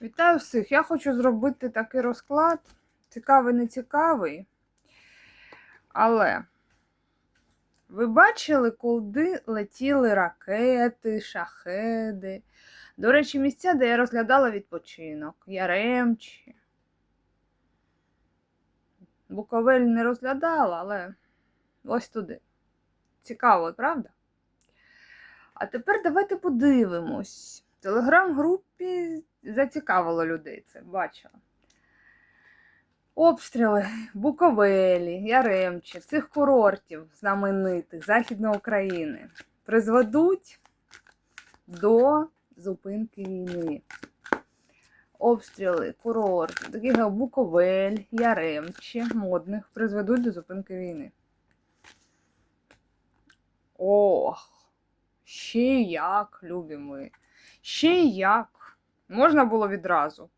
Вітаю всіх! Я хочу зробити такий розклад. Цікавий, не цікавий. Але ви бачили, куди летіли ракети, шахеди. До речі, місця, де я розглядала відпочинок. Яремчі. Буковель не розглядала, але ось туди. Цікаво, правда? А тепер давайте подивимось. Телеграм-групі зацікавило людей це, бачила. Обстріли Буковелі, Яремчі, цих курортів знаменитих Західної України призведуть до зупинки війни. Обстріли курортів, таких як Буковель, Яремчі, модних, призведуть до зупинки війни. Ох, ще як, любі ми. Ще як. Можна було відразу.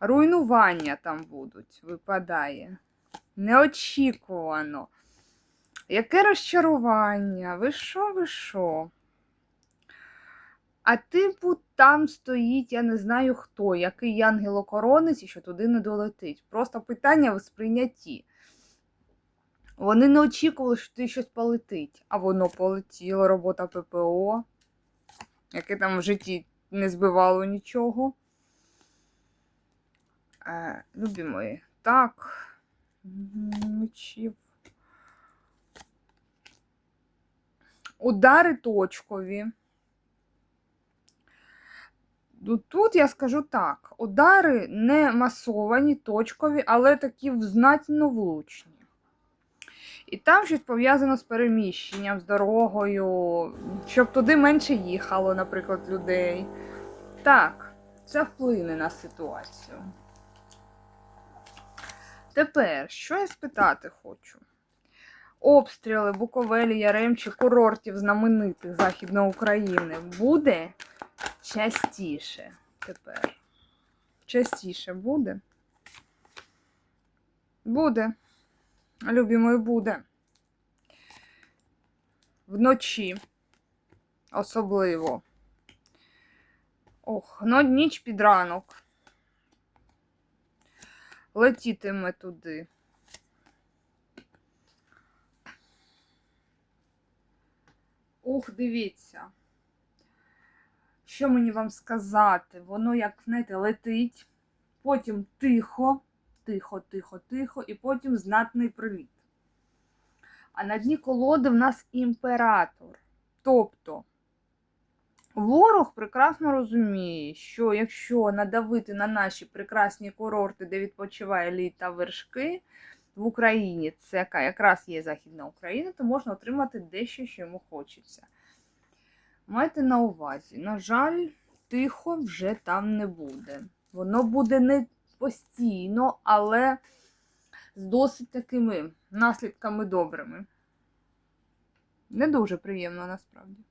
Руйнування там будуть, випадає. Неочікувано. Яке розчарування? Ви що, ви що? А типу, там стоїть, я не знаю хто, який янгел-охоронець, і що туди не долетить. Просто питання в сприйнятті. Вони не очікували, що туди щось полетить, а воно полетіло, робота ППО, яке там в житті не збивало нічого. Е, любі мої, так. Мечів. Удари точкові. Ну, Тут я скажу так: удари не масовані, точкові, але такі знатно влучні. І там щось пов'язано з переміщенням, з дорогою, щоб туди менше їхало, наприклад, людей. Так, це вплине на ситуацію. Тепер, що я спитати хочу? Обстріли Буковелі, Яремчі, курортів знаменитих Західної України буде частіше тепер. Частіше буде? Буде. Любі мої, буде. Вночі. Особливо. Ох, ну ніч під ранок. Летітиме туди. Ух, дивіться. Що мені вам сказати? Воно, як, знаєте, летить, потім тихо, тихо, тихо, тихо, і потім знатний приліт. А на дні колоди в нас імператор. Тобто ворог прекрасно розуміє, що якщо надавити на наші прекрасні курорти, де відпочиває лід та вершки в Україні, це якраз є Західна Україна, то можна отримати дещо, що йому хочеться. Майте на увазі, на жаль, тихо вже там не буде. Воно буде не постійно, але з досить такими наслідками добрими. Не дуже приємно насправді.